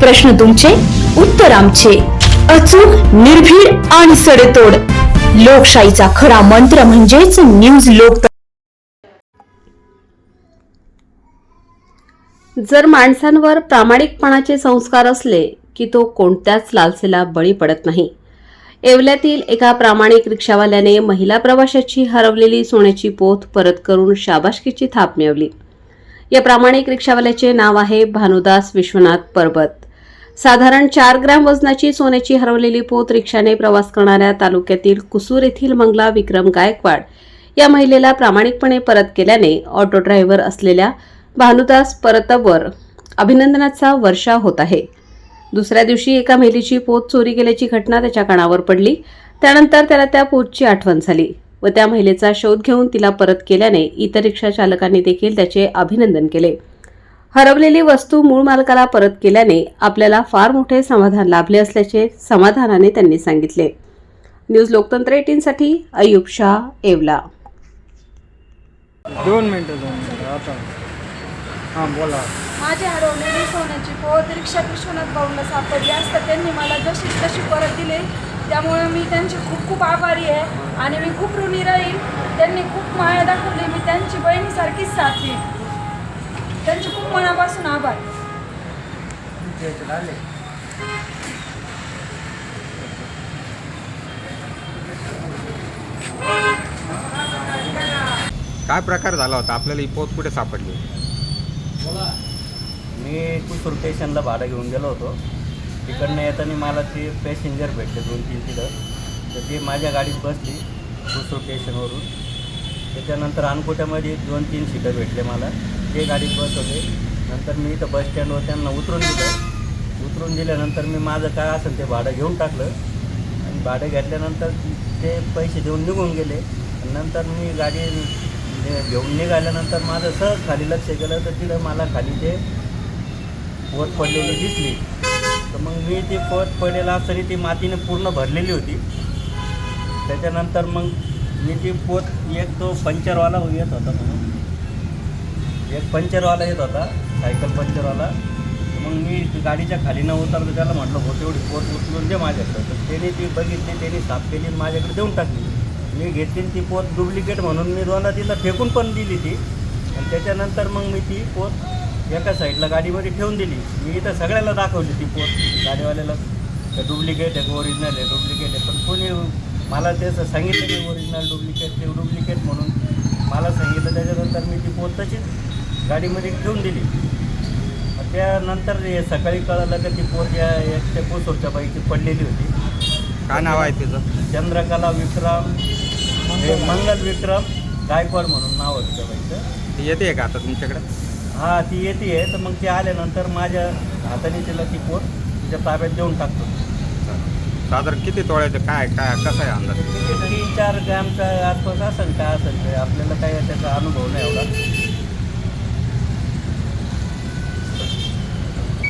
प्रश्न तुमचे उत्तर आमचे. अचूक निर्भीड आणि सडेतोड. लोकशाहीचा खरा मंत्र म्हणजेच न्यूज लोक जर माणसांवर प्रामाणिकपणाचे संस्कार असले की तो कोणत्याच लालसेला बळी पडत नाही. येवल्यातील एका प्रामाणिक रिक्षावाल्याने महिला प्रवाशाची हरवलेली सोन्याची पोथ परत करून शाबाशकीची थाप मिळवली. या प्रामाणिक रिक्षावाल्याचे नाव आहे भानुदास विश्वनाथ परबत. साधारण चार ग्रॅम वजनाची सोन्याची हरवलेली पोत रिक्षाने प्रवास करणाऱ्या तालुक्यातील कुसूर येथील मंगला विक्रम गायकवाड या महिलेला प्रामाणिकपणे परत केल्याने ऑटो ड्रायव्हर असलेल्या भानुदास परतवर अभिनंदनाचा वर्षा होत आहे. दुसऱ्या दिवशी एका महिलेची पोत चोरी गेल्याची घटना त्याच्या कानावर पडली. त्यानंतर त्याला त्या पोतची आठवण झाली व त्या महिलेचा शोध घेऊन तिला परत केल्याने इतर रिक्षा चालकांनी देखील त्याचे अभिनंदन केले. हरवलेली वस्तू मूळ मालकाला परत केल्याने आपल्याला फार मोठे समाधान लाभले असल्याचे समाधानाने त्यांनी सांगितले. न्यूज लोकतंत्र एटीनसाठी अयुब शाह येवला. दोन मिनटं दोन मिनटं आता. हां बोला. माझी हरवलेली सोन्याची पोत रिक्षा विश्वनाथ भाऊला सापडली असता त्यांनी मला जशी तशी परत दिली त्यामुळे मी त्यांची खूप खूप आभारी आहे आणि मी खूप ऋणी राहील. त्यांनी खूप माया दाखवली मी त्यांची बहिणीसारखीच साथली त्यांचे खूप मनापासून आभार. काय प्रकार झाला होता? आपल्याला ही पोत कुठे सापडली? मी कुसूर स्टेशनला भाडं घेऊन गेलो होतो. तिकडनं येताना मला ते पॅसेंजर भेटले दोन तीन तिथं. तर ते माझ्या गाडीत बसली कुसूर स्टेशनवरून. त्याच्यानंतर अनकोट्यामध्ये दोन तीन सीटं भेटले मला. ते गाडीत होते नंतर मी इथं बस स्टँडवर त्यांना उतरून दिलं. उतरून दिल्यानंतर मी माझं काय असेल ते भाडं घेऊन टाकलं. आणि भाडं घेतल्यानंतर ते पैसे देऊन निघून गेले. नंतर मी गाडी ने- घेऊन निघाल्यानंतर माझं सहज खाली लक्ष केलं तर तिथं मला खाली ते पोत पडलेली दिसली. तर मग मी ती पोत पडलेला असताना ती मातीने पूर्ण भरलेली होती. त्याच्यानंतर मग मी ती पोत एक तो पंचरवाला येत होता म्हणून. एक पंचरवाला येत होता सायकल पंचरवाला. मग मी गाडीच्या खाली न उतरलं त्याला म्हटलं हो तेवढी पोत उचलून दे माझ्याकडं. तर त्याने ती बघितली त्याने साफ केली माझ्याकडे देऊन टाकली. मी घेतली ती पोत डुप्लिकेट म्हणून मी दोनदा तिला फेकून पण दिली ती. आणि त्याच्यानंतर मग मी ती पोत एका साईडला गाडीमध्ये ठेवून दिली. मी इथं सगळ्याला दाखवली ती पोत. गाडीवाल्याला डुप्लिकेट आहे ओरिजिनल आहे डुप्लिकेट आहे. पण कोणी मला त्याचं सांगितलं नाही ओरिजिनल डुप्लिकेट ते डुप्लिकेट म्हणून. मला सांगितलं त्याच्यानंतर मी ती पोत तशीच गाडीमध्ये ठेवून दिली. त्यानंतर सकाळी कळालं का ती पोत या एक त्या कोसोरच्या बाईची पडलेली होती. काय नाव आहे तिचं? चंद्रकला विक्रम. हे मंगल विक्रम गायकवाड म्हणून नाव होतं त्या बाईचं. ती येते का आता तुमच्याकडे? हा ती येते. आहे तर मग ती आल्यानंतर माझ्या हाताने तिला ती पोत तिच्या ताब्यात देऊन टाकतो. साधारण किती तोळ्याचं काय काय कसा आहे अंदाज? चार ग्रॅमच्या आसपास असेल काय असेल ते. आपल्याला काही त्याचा अनुभव नाही